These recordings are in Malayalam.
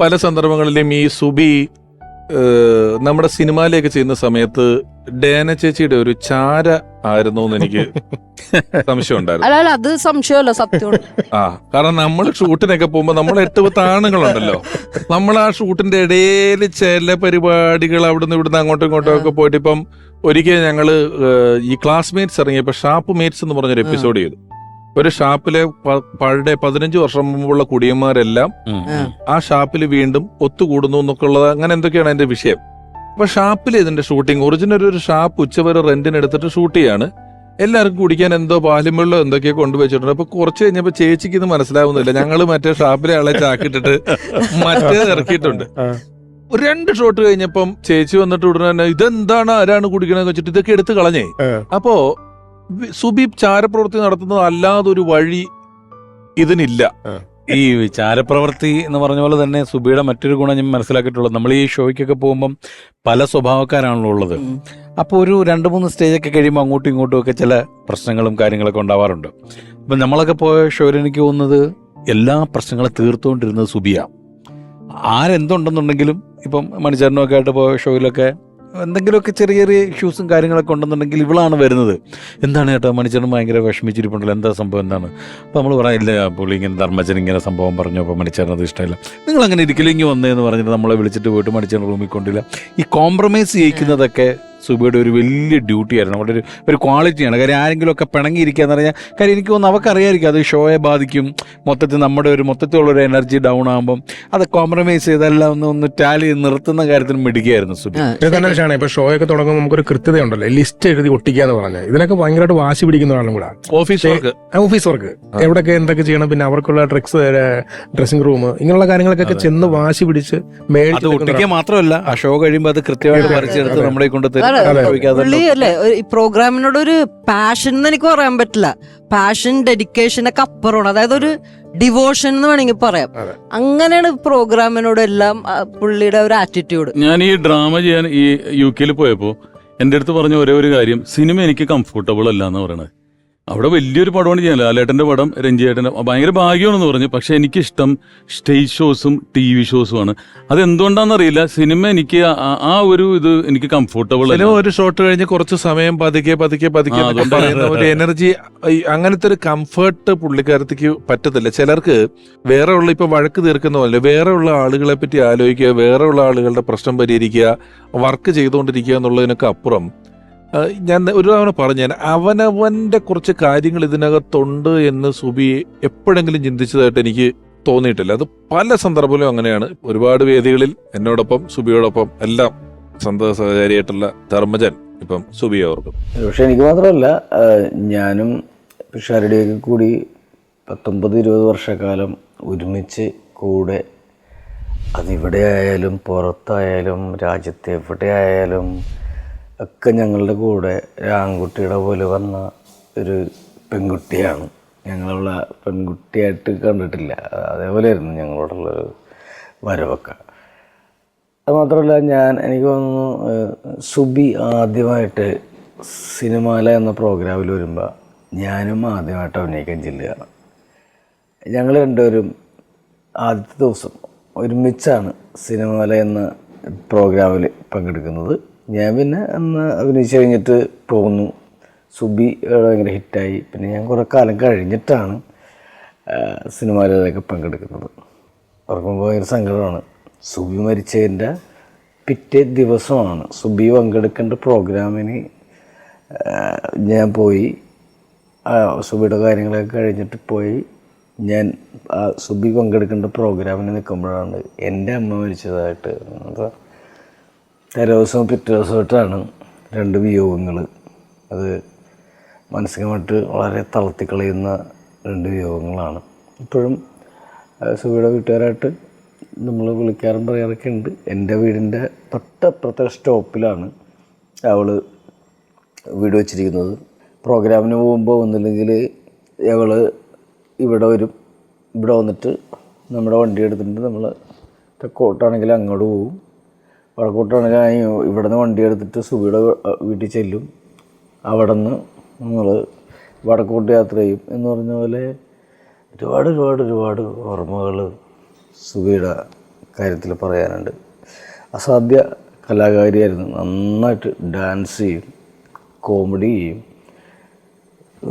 പല സന്ദർഭങ്ങളിലും ഈ സുബി നമ്മുടെ സിനിമയിലേക്ക് ചെയ്യുന്ന സമയത്ത് ഡേന ചേച്ചിയുടെ ഒരു ചാര ആയിരുന്നു എന്ന് എനിക്ക് സംശയം ഉണ്ടായിരുന്നു. അത് സംശയമല്ല സത്യം. ആ കാരണം നമ്മൾ ഷൂട്ടിനൊക്കെ പോകുമ്പോ നമ്മൾ എട്ട് പത്ത് ആണുങ്ങളുണ്ടല്ലോ. നമ്മൾ ആ ഷൂട്ടിന്റെ ഇടയിൽ ചില പരിപാടികൾ അവിടുന്ന് ഇവിടുന്ന് അങ്ങോട്ടും ഇങ്ങോട്ടും ഒക്കെ പോയിട്ട് ഇപ്പം ഒരിക്കൽ ഞങ്ങൾ ഈ ക്ലാസ്മേറ്റ്സ് ഇറങ്ങിയപ്പോ ഷാപ്പ് മേറ്റ്സ് എന്ന് പറഞ്ഞൊരു എപ്പിസോഡ് ചെയ്തു. ഒരു ഷാപ്പിലെ പഴയ പതിനഞ്ച് വർഷം മുമ്പുള്ള കുടിയന്മാരെല്ലാം ആ. ഷാപ്പിൽ വീണ്ടും ഒത്തുകൂടുന്നു എന്നൊക്കെ ഉള്ളത് അങ്ങനെ എന്തൊക്കെയാണ് അതിന്റെ വിഷയം? അപ്പൊ ഷാപ്പിൽ ഇതിന്റെ ഷൂട്ടിംഗ് ഒറിജിനൽ ഒരു ഷാപ്പ് ഉച്ചവരെ റെന്റിന് എടുത്തിട്ട് ഷൂട്ട് ചെയ്യാണ്. എല്ലാവർക്കും കുടിക്കാൻ എന്തോ പാലും വെള്ളം എന്തൊക്കെയോ കൊണ്ടുവച്ചിട്ടുണ്ട്. അപ്പൊ കുറച്ച് കഴിഞ്ഞപ്പോ ചേച്ചിക്ക് ഇത് മനസ്സിലാവുന്നില്ല. ഞങ്ങൾ മറ്റേ ഷാപ്പിലെ ആളെ ചാക്കിട്ടിട്ട് മറ്റേ ഇറക്കിയിട്ടുണ്ട്. ഒരു രണ്ട് ഷോട്ട് കഴിഞ്ഞപ്പം ചേച്ചി വന്നിട്ട് ഉടനെ തന്നെ ഇതെന്താണ്? ആരാണ് കുടിക്കണമെന്ന് വെച്ചിട്ട് ഇതൊക്കെ എടുത്ത് കളഞ്ഞേ. അപ്പോ സുബീപ് ചാരപ്രവൃത്തി നടത്തുന്നത് അല്ലാതെ ഒരു വഴി ഇതിനില്ല. ഈ ചാരപ്രവൃത്തി എന്ന് പറഞ്ഞ പോലെ തന്നെ സുബിയുടെ മറ്റൊരു ഗുണം ഞാൻ മനസ്സിലാക്കിയിട്ടുള്ളത്. നമ്മൾ ഈ ഷോയ്ക്കൊക്കെ പോകുമ്പം പല സ്വഭാവക്കാരാണല്ലോ ഉള്ളത്. അപ്പോൾ ഒരു രണ്ട് മൂന്ന് സ്റ്റേജൊക്കെ കഴിയുമ്പോൾ അങ്ങോട്ടും ഇങ്ങോട്ടും ഒക്കെ ചില പ്രശ്നങ്ങളും കാര്യങ്ങളൊക്കെ ഉണ്ടാവാറുണ്ട്. അപ്പം നമ്മളൊക്കെ പോയ ഷോയിൽ എനിക്ക് തോന്നുന്നത് എല്ലാ പ്രശ്നങ്ങളും തീർത്തുകൊണ്ടിരുന്നത് സുബിയ. ആരെന്തുണ്ടെന്നുണ്ടെങ്കിലും ഇപ്പം മണിച്ചേരനൊക്കെ ആയിട്ട് പോയ ഷോയിലൊക്കെ എന്തെങ്കിലുമൊക്കെ ചെറിയ ചെറിയ ഇഷ്യൂസും കാര്യങ്ങളൊക്കെ ഉണ്ടെന്നുണ്ടെങ്കിൽ ഇവളാണ് വരുന്നത്. എന്താണ് ചേട്ടാ മണിച്ചേട്ടൻ ഭയങ്കര വിഷമിച്ചിരിപ്പുണ്ടല്ലോ. എന്താ സംഭവം എന്താണ്? അപ്പോൾ നമ്മൾ പറയില്ല പുള്ളി ഇങ്ങനെ ധർമ്മജൻ ഇങ്ങനെ സംഭവം പറഞ്ഞു അപ്പോൾ മണിച്ചേട്ടൻ അത് ഇഷ്ടമില്ല. നിങ്ങൾ അങ്ങനെ ഇരിക്കലെങ്കിൽ ഇങ്ങ് വന്നേന്ന് പറഞ്ഞിട്ട് നമ്മളെ വിളിച്ചിട്ട് പോയിട്ട് മണിച്ചേട്ടൻ റൂമിൽ കൊണ്ടില്ല. ഈ കോംപ്രമൈസ് ചെയ്യിക്കുന്നതൊക്കെ സുബിയുടെ ഒരു വലിയ ഡ്യൂട്ടിയായിരുന്നു അവിടെ ഒരു ഒരു ക്വാളിറ്റിയാണ് കാര്യം ആരെങ്കിലും ഒക്കെ പിണങ്ങിയിരിക്കുക എന്ന് പറഞ്ഞാൽ കാര്യം എനിക്ക് തോന്നുന്നു അവർക്ക് അത് ഷോയെ ബാധിക്കും. മൊത്തത്തിൽ നമ്മുടെ ഒരു മൊത്തത്തിലുള്ള ഒരു എനർജി ഡൗൺ ആകുമ്പം അത് കോംപ്രമൈസ് ചെയ്തെല്ലാം ഒന്ന് ഒന്ന് ടാലി നിർത്തുന്ന കാര്യത്തിൽ മിടിക്കുകയായിരുന്നു സുബി തന്നെ ഇപ്പൊ ഷോ ഒക്കെ തുടങ്ങുമ്പോൾ നമുക്കൊരു കൃത്യതയുണ്ടല്ലോ. ലിസ്റ്റ് എഴുതി ഒട്ടിക്കാന്ന് പറഞ്ഞാൽ. ഇതിനൊക്കെ ഭയങ്കരമായിട്ട് വാശി പിടിക്കുന്ന ആളും കൂടെ. ഓഫീസ് വർക്ക് ഓഫീസ് വർക്ക് എവിടെയൊക്കെ എന്തൊക്കെ ചെയ്യണം പിന്നെ അവർക്കുള്ള ഡ്രഗ്സ് ഡ്രസ്സിംഗ് റൂം ഇങ്ങനെയുള്ള കാര്യങ്ങളൊക്കെ ചെന്ന് വാശി പിടിച്ച് അത് മേടിച്ച് ഒട്ടിക്കുക മാത്രമല്ല ആ ഷോ കഴിയുമ്പോൾ അത് കൃത്യമായിട്ട് വരച്ചെടുത്ത് നമ്മളെ കൊണ്ട് തരും. അതെ, ചോദിക്കാതെ പുള്ളി അല്ലേ ഈ പ്രോഗ്രാമിനോട് ഒരു പാഷൻ എന്ന് എനിക്ക് പറയാൻ പറ്റില്ല. പാഷൻ ഡെഡിക്കേഷൻ ഒക്കെ അപ്പുറമാണ്. അതായത് ഒരു ഡിവോഷൻ എന്ന് വേണമെങ്കിൽ പറയാം. അങ്ങനെയാണ് പ്രോഗ്രാമിനോട് എല്ലാം പുള്ളിയുടെ ഒരു ആറ്റിറ്റ്യൂഡ് ഞാൻ ഈ ഡ്രാമ ചെയ്യാൻ ഈ യു കെയിൽ പോയപ്പോ എന്റെ അടുത്ത് പറഞ്ഞ ഒരേ ഒരു കാര്യം സിനിമ എനിക്ക് കംഫർട്ടബിൾ അല്ല എന്ന് പറയണത്. അവിടെ വലിയൊരു പടമാണ് ചെയ്യാൻ ലാലേട്ടന്റെ പടം രഞ്ജിയേട്ടന്റെ ഭയങ്കര ഭാഗ്യമാണെന്ന് പറഞ്ഞു. പക്ഷെ എനിക്കിഷ്ടം സ്റ്റേജ് ഷോസും ടി വി ഷോസുമാണ്. അതെന്തുകൊണ്ടാണെന്നറിയില്ല. സിനിമ എനിക്ക് ആ- ഒരു ഇത് എനിക്ക് കംഫർട്ടബിൾ അല്ല. ഒരു ഷോട്ട് കഴിഞ്ഞ് കുറച്ച് സമയം പതുക്കെ പതുക്കെ പതുക്കെ ഒരു എനർജി അങ്ങനത്തെ ഒരു കംഫർട്ട് പുള്ളിക്കാരത്തേക്ക് പറ്റത്തില്ല. ചിലർക്ക് വേറെ ഉള്ള ഇപ്പൊ വഴക്ക് തീർക്കുന്ന പോലെ വേറെ ഉള്ള ആളുകളെ പറ്റി ആലോചിക്കുക വേറെ ഉള്ള ആളുകളുടെ പ്രശ്നം പരിഹരിക്കുക വർക്ക് ചെയ്തുകൊണ്ടിരിക്കുക എന്നുള്ളതിനൊക്കെ അപ്പുറം ഞാൻ ഒരു തവണ പറഞ്ഞു ഞാൻ അവനവന്റെ കുറച്ച് കാര്യങ്ങൾ ഇതിനകത്തുണ്ട് എന്ന് സുബി എപ്പോഴെങ്കിലും ചിന്തിച്ചതായിട്ട് എനിക്ക് തോന്നിയിട്ടില്ല. അത് പല സന്ദർഭത്തിലും അങ്ങനെയാണ്. ഒരുപാട് വേദികളിൽ എന്നോടൊപ്പം സുബിയോടൊപ്പം എല്ലാം സന്തോഷ സഹചാരിയായിട്ടുള്ള ധർമ്മജൻ ഇപ്പം സുബി പക്ഷെ എനിക്ക് മാത്രമല്ല ഞാനും പിഷാരുടെയൊക്കെ കൂടി പത്തൊമ്പത് ഇരുപത് വർഷക്കാലം ഒരുമിച്ച് കൂടെ അതിവിടെ ആയാലും പുറത്തായാലും രാജ്യത്ത് എവിടെ ആയാലും ഒക്കെ ഞങ്ങളുടെ കൂടെ ഒരു ആൺകുട്ടിയുടെ പോലെ വന്ന ഒരു പെൺകുട്ടിയാണ്. ഞങ്ങളുള്ള പെൺകുട്ടിയായിട്ട് കണ്ടിട്ടില്ല. അതേപോലെയായിരുന്നു ഞങ്ങളോടുള്ളൊരു വരവൊക്കെ. അത് മാത്രമല്ല ഞാൻ എനിക്ക് തോന്നുന്നു സുബി ആദ്യമായിട്ട് സിനിമാല എന്ന പ്രോഗ്രാമിൽ വരുമ്പോൾ ഞാനും ആദ്യമായിട്ട് അഭിനയിക്കാൻ ചെല്ലുകയാണ്. ഞങ്ങൾ രണ്ടുപേരും ആദ്യത്തെ ദിവസം ഒരുമിച്ചാണ് സിനിമാല എന്ന പ്രോഗ്രാമിൽ പങ്കെടുക്കുന്നത്. ഞാൻ പിന്നെ അന്ന് അഭിനയിച്ച് കഴിഞ്ഞിട്ട് പോന്നു സുബി ഭയങ്കര ഹിറ്റായി. പിന്നെ ഞാൻ കുറേ കാലം കഴിഞ്ഞിട്ടാണ് സിനിമയിലൊക്കെ പങ്കെടുക്കുന്നത്. ഓർക്കുമ്പോൾ ഭയങ്കര സങ്കടമാണ്. സുബി മരിച്ചതിന്റെ പിറ്റേ ദിവസമാണ് സുബി പങ്കെടുക്കേണ്ട പ്രോഗ്രാമിന് ഞാൻ പോയി. സുബിയുടെ കാര്യങ്ങളൊക്കെ കഴിഞ്ഞിട്ട് പോയി. ഞാൻ സുബി പങ്കെടുക്കേണ്ട പ്രോഗ്രാമിന് നിൽക്കുമ്പോഴാണ് എന്റെ അമ്മ മരിച്ചതായിട്ട്. അപ്പോൾ തലേ ദിവസവും പിറ്റേ ദിവസമായിട്ടാണ് രണ്ട് വിയോഗങ്ങൾ. അത് മാനസികമായിട്ട് വളരെ തളർത്തിക്കളയുന്ന രണ്ട് വിയോഗങ്ങളാണ്. ഇപ്പോഴും സുഖയുടെ വീട്ടുകാരായിട്ട് നമ്മൾ വിളിക്കാറും പറയാറൊക്കെ ഉണ്ട്. എന്റെ വീടിന്റെ തൊട്ടപ്പുറത്തെ സ്റ്റോപ്പിലാണ് അവൾ വീട് വച്ചിരിക്കുന്നത്. പ്രോഗ്രാമിന് പോകുമ്പോൾ ഒന്നില്ലെങ്കിൽ അവൾ ഇവിടെ വരും. ഇവിടെ വന്നിട്ട് നമ്മുടെ വണ്ടി എടുത്തിട്ട് നമ്മൾ തെക്കോട്ടാണെങ്കിൽ അങ്ങോട്ട് പോകും. വടക്കോട്ടാണെങ്കിൽ ഞാൻ ഇവിടുന്ന് വണ്ടി എടുത്തിട്ട് സുബിയുടെ വീട്ടിൽ ചെല്ലും. അവിടെ നിന്ന് നമ്മൾ വടക്കോട്ട് യാത്ര ചെയ്യും. എന്ന് പറഞ്ഞ പോലെ ഒരുപാട് ഒരുപാട് ഒരുപാട് ഓർമ്മകൾ സുബിയുടെ കാര്യത്തിൽ പറയാനുണ്ട്. അസാധ്യ കലാകാരിയായിരുന്നു. നന്നായിട്ട് ഡാൻസ് ചെയ്യും കോമഡി ചെയ്യും.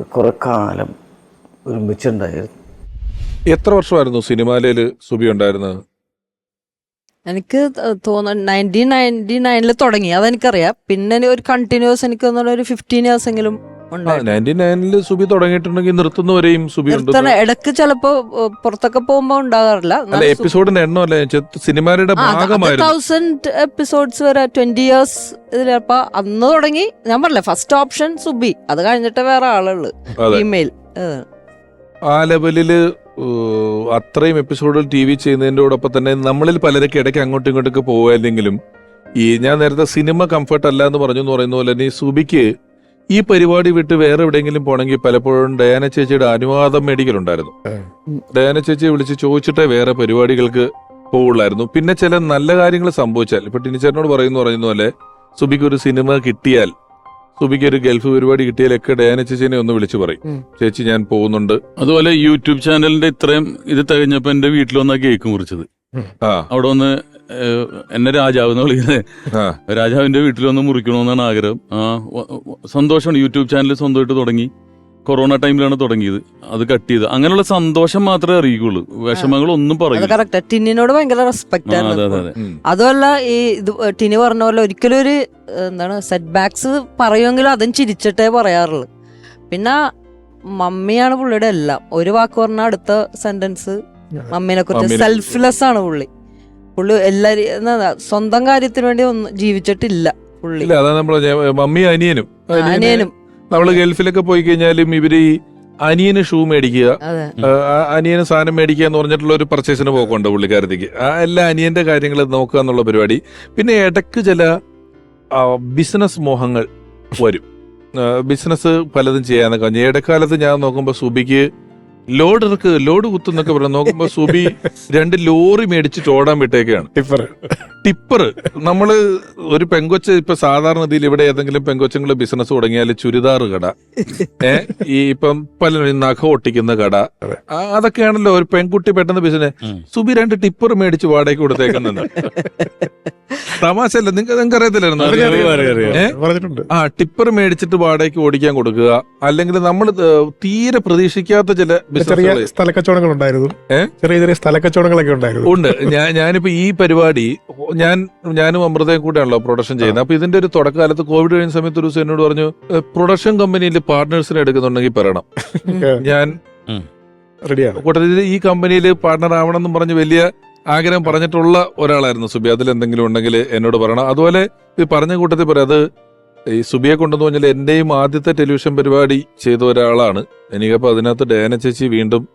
കുറേ കാലം ഒരുമിച്ചുണ്ടായിരുന്നു. എത്ര വർഷമായിരുന്നു സിനിമയിൽ സുബി ഉണ്ടായിരുന്നത്? എനിക്ക് തോന്നുന്നു നയന്റീൻ നയന്റി നയനിൽ തുടങ്ങി. അതെനിക്കറിയാം. പിന്നെ ഒരു കണ്ടിന്യൂസ് എനിക്ക് ഒരു ഫിഫ്റ്റീൻ ഇയേഴ്സ് എങ്കിലും സുബി തുടങ്ങിയിട്ടുണ്ടെങ്കിൽ നിർത്തുന്നവരെയും സുബി ഇടയ്ക്ക് ചിലപ്പോ പുറത്തൊക്കെ പോകുമ്പോ ഉണ്ടാകാറില്ല. എപ്പിസോഡിന്റെ എണ്ണം അല്ലേ? സിനിമയുടെ ഭാഗമായിരുന്നു. തൗസൻഡ് എപ്പിസോഡ്സ് വരെ ട്വന്റി ഇയേഴ്സ് ഇതിലപ്പോ അന്ന് തുടങ്ങി. ഞാൻ പറഞ്ഞില്ല ഫസ്റ്റ് ഓപ്ഷൻ സുബി. അത് കഴിഞ്ഞിട്ട് വേറെ ആളുള്ളു. ഫീമെയിൽ ആ ലെവലിൽ അത്രയും എപ്പിസോഡുകൾ ടി വി ചെയ്യുന്നതിന്റെയോടൊപ്പം തന്നെ നമ്മളിൽ പലരൊക്കെ ഇടയ്ക്ക് അങ്ങോട്ടും ഇങ്ങോട്ടൊക്കെ പോകുമായിരുന്നെങ്കിലും ഈ ഞാൻ നേരത്തെ സിനിമ കംഫർട്ട് അല്ല എന്ന് പറഞ്ഞു എന്ന് പറയുന്ന പോലെ തന്നെ ഈ സുബിക്ക് ഈ പരിപാടി വിട്ട് വേറെ എവിടെയെങ്കിലും പോണെങ്കിൽ പലപ്പോഴും ഡയാന ചേച്ചിയുടെ അനുവാദം മേടിക്കലുണ്ടായിരുന്നു. ഡയാന ചേച്ചിയെ വിളിച്ച് ചോദിച്ചിട്ടേ വേറെ പരിപാടികൾക്ക് പോവുള്ളായിരുന്നു. പിന്നെ ചില നല്ല കാര്യങ്ങൾ സംഭവിച്ചാൽ ഇപ്പൊ ടിനിച്ചേട്ടനോട് പറയുന്നു പറയുന്ന പോലെ സുബിക്ക് ഒരു സിനിമ കിട്ടിയാൽ സുബിക്ക് ഒരു ഗൾഫ് പരിപാടി കിട്ടിയാലൊക്കെ ഡയാന ചേച്ചിനെ ഒന്ന് വിളിച്ചു പറയും. ചേച്ചി ഞാൻ പോകുന്നുണ്ട്. അതുപോലെ യൂട്യൂബ് ചാനലിന്റെ ഇത്രയും ഇത് തികഞ്ഞപ്പോ എന്റെ വീട്ടിൽ വന്നാ കേക്ക് മുറിച്ചത്. ആ. അവിടെ വന്ന് എന്നെ രാജാവ് എന്ന് വിളിക്കുന്നത് രാജാവിന്റെ വീട്ടിൽ വന്ന് മുറിക്കണമെന്നാണ് ആഗ്രഹം. സന്തോഷമാണ്. യൂട്യൂബ് ചാനൽ സ്വന്തമായിട്ട് തുടങ്ങി. കൊറോണ ടൈമിലാണ് തുടങ്ങിയത്. അത് കട്ട് ചെയ്ത്. അങ്ങനെയുള്ള സന്തോഷം മാത്രമേ അറിയുള്ളൂ വിഷമങ്ങളൊന്നും ഒന്നും പറയില്ല. കറക്റ്റ് ടിന്നിനോട് ഭയങ്കര റെസ്പെക്ട് ആ, അതെ അതെ. അതുമല്ല ഈ ഇത് ടിനി പറഞ്ഞ പോലെ ഒരിക്കലും ഒരു ഏഹ്, എന്താണ് സെറ്റ് ബാക്സ് പറയുമെങ്കിലും അതും ചിരിച്ചിട്ടേ പറയാറുള്ളൂ. പിന്നെ മമ്മിയാണ് പുള്ളിയുടെ എല്ലാം. ഒരു വാക്ക് പറഞ്ഞ അടുത്ത സെന്റൻസ് മമ്മീനെ കുറിച്ച് മമ്മീനെ- സെൽഫ്ലെസ് ആണ് പുള്ളി. പുള്ളി എല്ലാരും സ്വന്തം കാര്യത്തിന് വേണ്ടി ഒന്നും ജീവിച്ചിട്ടില്ല പുള്ളി. ഇല്ല അതാ നമ്മൾ മമ്മി അനിയനും. അനിയന്. നമ്മൾ ഗൾഫിലൊക്കെ പോയി കഴിഞ്ഞാലും ഇവർ ഈ അനിയന് ഷൂ മേടിക്കുക അനിയന് സാധനം മേടിക്കുക എന്ന് പറഞ്ഞിട്ടുള്ള ഒരു പർച്ചേസിന് പോക്കുണ്ട് പുള്ളിക്കാരത്തേക്ക്. ആ എല്ലാ അനിയന്റെ കാര്യങ്ങൾ നോക്കുക എന്നുള്ള പരിപാടി. പിന്നെ ഇടയ്ക്ക് ചില ബിസിനസ് മോഹങ്ങൾ വരും. ബിസിനസ് പലതും ചെയ്യാന്നൊക്കെ ഇടക്കാലത്ത് ഞാൻ നോക്കുമ്പോൾ സുബിക്ക് ലോഡ് ഇറക്ക് ലോഡ് കുത്തുന്നൊക്കെ പറഞ്ഞു നോക്കുമ്പോ സുബി രണ്ട് ലോറി മേടിച്ചിട്ട് ഓടാൻ വിട്ടേക്കാണ്. ടിപ്പർ ടിപ്പർ നമ്മൾ ഒരു പെങ്കൊച്ച് ഇപ്പൊ സാധാരണ രീതിയിൽ ഇവിടെ ഏതെങ്കിലും പെങ്കൊച്ചുങ്ങൾ ബിസിനസ് തുടങ്ങിയാൽ ചുരിദാർ കട. ഏ? ഈ ഇപ്പം പല നഖ ഒട്ടിക്കുന്ന കട. അതൊക്കെയാണല്ലോ ഒരു പെൺകുട്ടി പെട്ടെന്ന് ബിസിനസ് സുബി രണ്ട് ടിപ്പർ മേടിച്ച് വാടകയ്ക്ക് കൊടുത്തേക്കുന്നുണ്ട്. തമാശ അല്ല നിങ്ങൾക്ക് നിങ്ങൾക്ക് അറിയത്തില്ലായിരുന്നു ആ ടിപ്പർ മേടിച്ചിട്ട് വാടകയ്ക്ക് ഓടിക്കാൻ കൊടുക്കുക. അല്ലെങ്കിൽ നമ്മൾ തീരെ പ്രതീക്ഷിക്കാത്ത ചില ചെറിയ സ്ഥലക്കച്ചവടങ്ങൾ ഉണ്ടായിരുന്നു? ചെറിയ ചെറിയ സ്ഥലക്കച്ചവടങ്ങളൊക്കെ ഉണ്ടായിരുന്നു. ഉണ്ട്. ഞാൻ ഞാനിപ്പോ ഈ പരിപാടി ഞാൻ ഞാനും അമൃതയും കൂടെയാണല്ലോ പ്രൊഡക്ഷൻ ചെയ്യുന്നത്. അപ്പൊ ഇതിന്റെ ഒരു തുടക്കകാലത്ത് കോവിഡ് കഴിഞ്ഞ സമയത്ത് ഒരു ദിവസം എന്നോട് പറഞ്ഞു പ്രൊഡക്ഷൻ കമ്പനിയിൽ പാർട്ട്നേഴ്സിനെ എടുക്കുന്നുണ്ടെങ്കിൽ പറയണം. ഞാൻ റെഡിയാണ് കൂട്ടത്തിൽ ഈ കമ്പനിയിൽ പാർട്ട്ണർ ആവണം എന്ന് പറഞ്ഞ് വലിയ ആഗ്രഹം പറഞ്ഞിട്ടുള്ള ഒരാളായിരുന്നു സുബി. അതിൽ എന്തെങ്കിലും ഉണ്ടെങ്കിൽ എന്നോട് പറയണം. അതുപോലെ ഈ പറഞ്ഞ കൂട്ടത്തിൽ പറയാം അത് ഈ സുബിയെ കൊണ്ടെന്ന് പറഞ്ഞാൽ എന്റെയും ആദ്യത്തെ ടെലിവിഷൻ പരിപാടി ചെയ്ത ഒരാളാണ്. എനിക്കപ്പോ അതിനകത്ത് ഡയന ചേച്ചി വീണ്ടും.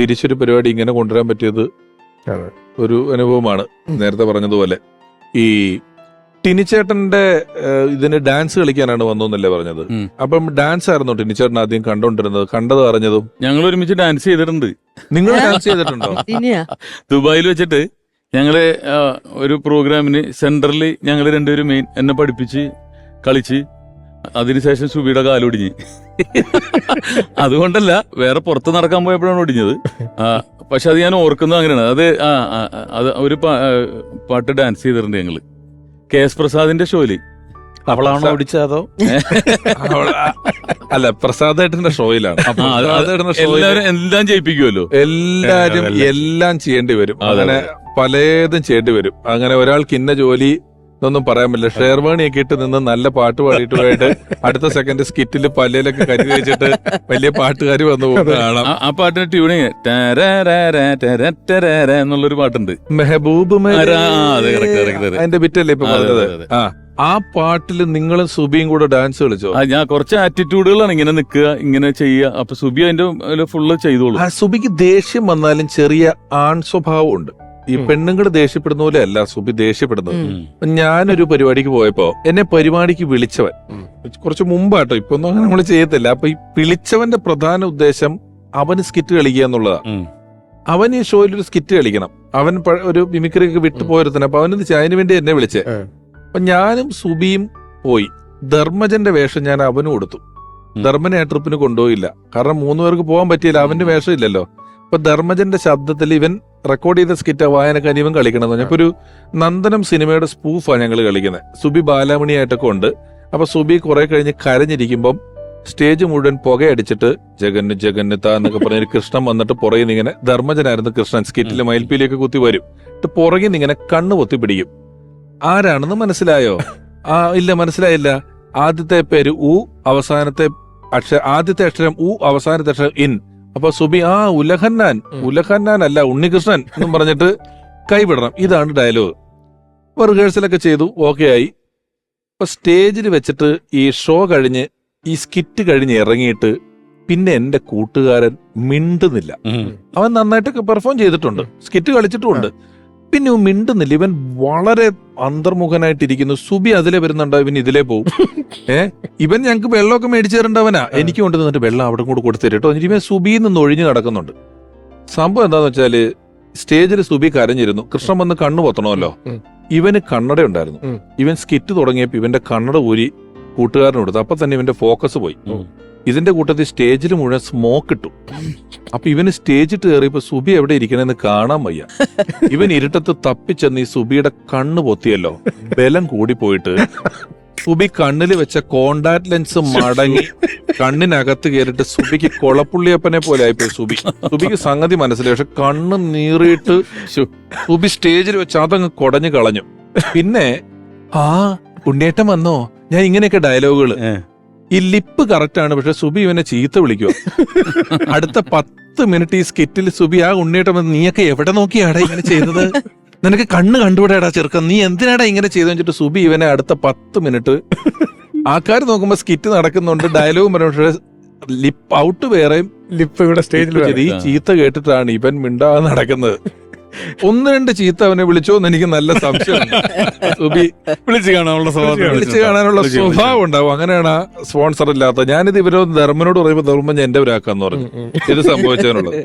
തിരിച്ചൊരു പരിപാടി ഇങ്ങനെ കൊണ്ടുവരാൻ പറ്റിയത് ഒരു അനുഭവമാണ് നേരത്തെ പറഞ്ഞതുപോലെ. ഈ ടിനിച്ചേട്ടന്റെ ഇതിന് ഡാൻസ് കളിക്കാനാണ് വന്നതെന്നല്ലേ പറഞ്ഞത്. അപ്പം ഡാൻസ് ആയിരുന്നു ടിനിച്ചേട്ടൻ ആദ്യം കണ്ടോണ്ടിരുന്നത്? കണ്ടത് അറിഞ്ഞതും? ഞങ്ങൾ ഒരുമിച്ച് ഡാൻസ് ചെയ്തിട്ടുണ്ട്. നിങ്ങൾ ഡാൻസ് ചെയ്തിട്ടുണ്ടോ? ദുബായിൽ വെച്ചിട്ട് ഞങ്ങൾ ഒരു പ്രോഗ്രാമിന് സെൻട്രലിൽ ഞങ്ങൾ രണ്ടുപേരും മെയിൻ എന്നെ പഠിപ്പിച്ച് കളിച്ച് അതിനുശേഷം സുബിയുടെ കാലൊടിഞ്ഞ്. അതുകൊണ്ടല്ല വേറെ പുറത്ത് നടക്കാൻ പോയപ്പോഴാണ് ഒടിഞ്ഞത്. ആ, പക്ഷെ അത് ഞാൻ ഓർക്കുന്നത് അങ്ങനെയാണ്. അത് ആ അത് ഒരു പാട്ട് ഡാൻസ് ചെയ്തിട്ടുണ്ട് ഞങ്ങൾ. കെ എസ് പ്രസാദിന്റെ ഷോയിൽ. അവളാണോ ഓടിച്ചതോ അല്ല പ്രസാദ് ഏട്ടന്റെ ഷോയിലാണ് എല്ലാവരും എല്ലാം ചെയ്യിപ്പിക്കുമല്ലോ എല്ലാരും എല്ലാം ചെയ്യേണ്ടി വരും. അങ്ങനെ പലതും ചെയ്യേണ്ടി വരും. അങ്ങനെ ഒരാൾക്ക് ഇന്ന ജോലി എന്നൊന്നും പറയാൻ പറ്റില്ല. ഷെയർവാണിയൊക്കെ ഇട്ട് നിന്ന് നല്ല പാട്ട് പാടിയിട്ട് പോയിട്ട് അടുത്ത സെക്കൻഡ് സ്കിറ്റിൽ പല്ലിലൊക്കെ കരി വെച്ചിട്ട് വലിയ പാട്ടുകാർ വന്നു പോകുന്നതാണ് ആ- പാട്ടിന് ട്യൂണിങ് എന്നുള്ളൊരു പാട്ടുണ്ട്. മെഹബൂബ്. അതിന്റെ ബിറ്റല്ലേ ഇപ്പൊ പറഞ്ഞത്. ആ ആ പാട്ടിൽ നിങ്ങളും സുബിയും കൂടെ ഡാൻസ് കളിച്ചോ? ഞാൻ കുറച്ച് ആറ്റിറ്റ്യൂഡുകളാണ് ഇങ്ങനെ നിൽക്കുക ഇങ്ങനെ ചെയ്യുക. അപ്പൊ സുബി അതിന്റെ ഫുള്ള് ചെയ്തോളൂ. സുബിക്ക് ദേഷ്യം വന്നാലും ചെറിയ ആൺ സ്വഭാവം ഉണ്ട് ഈ. പെണ്ണുങ്ങൾ ദേഷ്യപ്പെടുന്ന പോലെ അല്ല സുബി ദേഷ്യപ്പെടുന്നത്. ഞാനൊരു പരിപാടിക്ക് പോയപ്പോ എന്നെ പരിപാടിക്ക് വിളിച്ചവൻ. കുറച്ച് മുമ്പാട്ടോ ഇപ്പൊ ഒന്നും അങ്ങനെ നമ്മൾ ചെയ്യത്തില്ല. അപ്പൊ ഈ വിളിച്ചവന്റെ പ്രധാന ഉദ്ദേശം അവന് സ്കിറ്റ് കളിക്കുക എന്നുള്ളതാ അവൻ ഈ ഷോയിൽ ഒരു സ്കിറ്റ് കളിക്കണം. അവൻ ഒരു മിമിക്രി ഒക്കെ വിട്ടു പോയിരുത്തന്നെ അപ്പൊ അവനെന്ത് ചായന് വേണ്ടി എന്നെ വിളിച്ചേ. അപ്പൊ ഞാനും സുബിയും പോയി. ധർമ്മജന്റെ വേഷം ഞാൻ അവനും കൊടുത്തു. ധർമ്മനെ ആ ട്രിപ്പിന് കൊണ്ടുപോയില്ല. കാരണം മൂന്ന് പേർക്ക് പോകാൻ പറ്റിയില്ല അവന്റെ വേഷം ഇല്ലല്ലോ. അപ്പൊ ധർമ്മജന്റെ ശബ്ദത്തിൽ ഇവൻ റെക്കോർഡ് ചെയ്ത സ്കിറ്റ് വായനക്കാരി ഇവൻ കളിക്കണമെന്ന് പറഞ്ഞപ്പോ ഒരു നന്ദനം സിനിമയുടെ സ്പൂഫാണ് ഞങ്ങൾ കളിക്കുന്നത്. സുബി ബാലാമണിയായിട്ടൊക്കെ ഉണ്ട്. അപ്പൊ സുബി കുറെ കഴിഞ്ഞ് കരഞ്ഞിരിക്കുമ്പം സ്റ്റേജ് മുഴുവൻ പുകയടിച്ചിട്ട് ജഗന്ന് ജഗന്ന് താ എന്നൊക്കെ പറഞ്ഞ കൃഷ്ണൻ വന്നിട്ട് പുറകിൽ നിന്ന് ഇങ്ങനെ ധർമ്മജനായിരുന്നു കൃഷ്ണൻ. സ്കിറ്റിലെ മയിൽപ്പീലിയൊക്കെ കുത്തി വരും. എന്നിട്ട് പുറകിൽ നിന്ന് ഇങ്ങനെ കണ്ണ് പൊത്തി പിടിക്കും. ആരാണെന്ന് മനസ്സിലായോ? ആ ഇല്ല മനസ്സിലായില്ല. ആദ്യത്തെ പേര് ഉ അവസാനത്തെ അക്ഷര ആദ്യത്തെ അക്ഷരം ഉ അവസാനത്തെ അക്ഷരം ഇൻ. അപ്പൊ സുബി ആ ഉലഹന്നാൻ ഉലഹന്നാൻ അല്ല ഉണ്ണികൃഷ്ണൻ എന്നും പറഞ്ഞിട്ട് കൈവിടണം. ഇതാണ് ഡയലോഗ് അപ്പൊ റിഹേഴ്സലൊക്കെ ചെയ്തു ഓക്കെ ആയി. അപ്പൊ സ്റ്റേജിൽ വെച്ചിട്ട് ഈ ഷോ കഴിഞ്ഞ് ഈ സ്കിറ്റ് കഴിഞ്ഞ് ഇറങ്ങിയിട്ട് പിന്നെ എന്റെ കൂട്ടുകാരൻ മിണ്ടുന്നില്ല. അവൻ നന്നായിട്ട് പെർഫോം ചെയ്തിട്ടുണ്ട്. സ്കിറ്റ് കളിച്ചിട്ടുമുണ്ട്. പിന്നെ ഇവൻ മിണ്ടുന്നില്ല. ഇവൻ വളരെ അന്തർമുഖനായിട്ടിരിക്കുന്നു. സുബി അതിലെ വരുന്നുണ്ടോ? ഇവൻ ഇതിലേ പോകും ഏ? ഇവൻ ഞങ്ങൾക്ക് വെള്ളമൊക്കെ മേടിച്ചു തരേണ്ടവനാ എനിക്ക് കൊണ്ടു തന്നിട്ട് വെള്ളം അവിടെ കൂടെ കൊടുത്തു തരും കേട്ടോ. എന്നിട്ട് ഇവൻ സുബിയിൽ നിന്ന് ഒഴിഞ്ഞു നടക്കുന്നുണ്ട്. സംഭവം എന്താന്ന് വെച്ചാൽ സ്റ്റേജിൽ സുബി കരഞ്ഞിരുന്നു. കൃഷ്ണൻ വന്ന് കണ്ണു പൊത്തണമല്ലോ. ഇവന് കണ്ണട ഉണ്ടായിരുന്നു. ഇവൻ സ്കിറ്റ് തുടങ്ങിയപ്പോ ഇവന്റെ കണ്ണട ഊരി കൂട്ടുകാരന് കൊടുത്തു. അപ്പൊ തന്നെ ഇവന്റെ ഫോക്കസ് പോയി. ഇതിന്റെ കൂട്ടത്തിൽ സ്റ്റേജിൽ മുഴുവൻ സ്മോക്ക് ഇട്ടു. അപ്പൊ ഇവന് സ്റ്റേജിട്ട് കയറിയപ്പോ സുബി എവിടെ ഇരിക്കണെന്ന് കാണാൻ വയ്യ. ഇവൻ ഇരുട്ടത്ത് തപ്പിച്ചെന്ന് ഈ സുബിയുടെ കണ്ണ് പൊത്തിയല്ലോ. ബലം കൂടിപ്പോയിട്ട് സുബി കണ്ണിൽ വെച്ച കോണ്ടാക്ട് ലെൻസ് മടങ്ങി കണ്ണിനകത്ത് കയറിട്ട് സുബിക്ക് കൊളപ്പുള്ളിയപ്പനെ പോലെ ആയിപ്പോയി സുബി. സുബിക്ക് സംഗതി മനസ്സിലായി. പക്ഷെ കണ്ണ് നീറിയിട്ട് സുബി സ്റ്റേജിൽ വെച്ച് അതങ്ങ് കൊടഞ്ഞു കളഞ്ഞു. പിന്നെ ആ ഉണ്ണേറ്റം വന്നോ? ഞാൻ ഇങ്ങനെയൊക്കെ ഡയലോഗുകൾ. ഈ ലിപ്പ് കറക്റ്റ് ആണ് പക്ഷെ സുബി ഇവനെ ചീത്ത വിളിക്കുക അടുത്ത പത്ത് മിനിറ്റ് ഈ സ്കിറ്റിൽ സുബി ആ ഉണ്ണിയേട്ടം വന്ന് നീയൊക്കെ എവിടെ നോക്കിയാടാ ഇങ്ങനെ ചെയ്തത്? നിനക്ക് കണ്ണ് കണ്ടുപിടാടാ ചെറുക്കൻ നീ എന്തിനാടാ ഇങ്ങനെ ചെയ്തു വെച്ചിട്ട് സുബി ഇവനെ അടുത്ത പത്ത് മിനിറ്റ് ആൾക്കാർ നോക്കുമ്പോ സ്കിറ്റ് നടക്കുന്നുണ്ട് ഡയലോഗും പറഞ്ഞു പക്ഷേ ലിപ്പ് ഔട്ട് വേറെ ലിപ്പ് ഇവിടെ സ്റ്റേജിൽ ഈ ചീത്ത കേട്ടിട്ടാണ് ഇവൻ മിണ്ടാതെ നടക്കുന്നത്. ഒന്ന് രണ്ട് ചീത്ത അവനെ വിളിച്ചോ എന്ന് എനിക്ക് നല്ല സംശയം. വിളിച്ചു കാണാനുള്ള സ്വഭാവം വിളിച്ചു കാണാനുള്ള സ്വഭാവം ഉണ്ടാവും. അങ്ങനെയാണ് സ്പോൺസർ ഇല്ലാത്ത. ഞാനിത് ഇവരോ ധർമ്മനോട് പറയുമ്പോൾ ധർമ്മം ഞാൻ എന്റെ ഒരാക്കാന്ന് പറഞ്ഞു. ഇത് സംഭവിച്ചതിനുള്ളത്.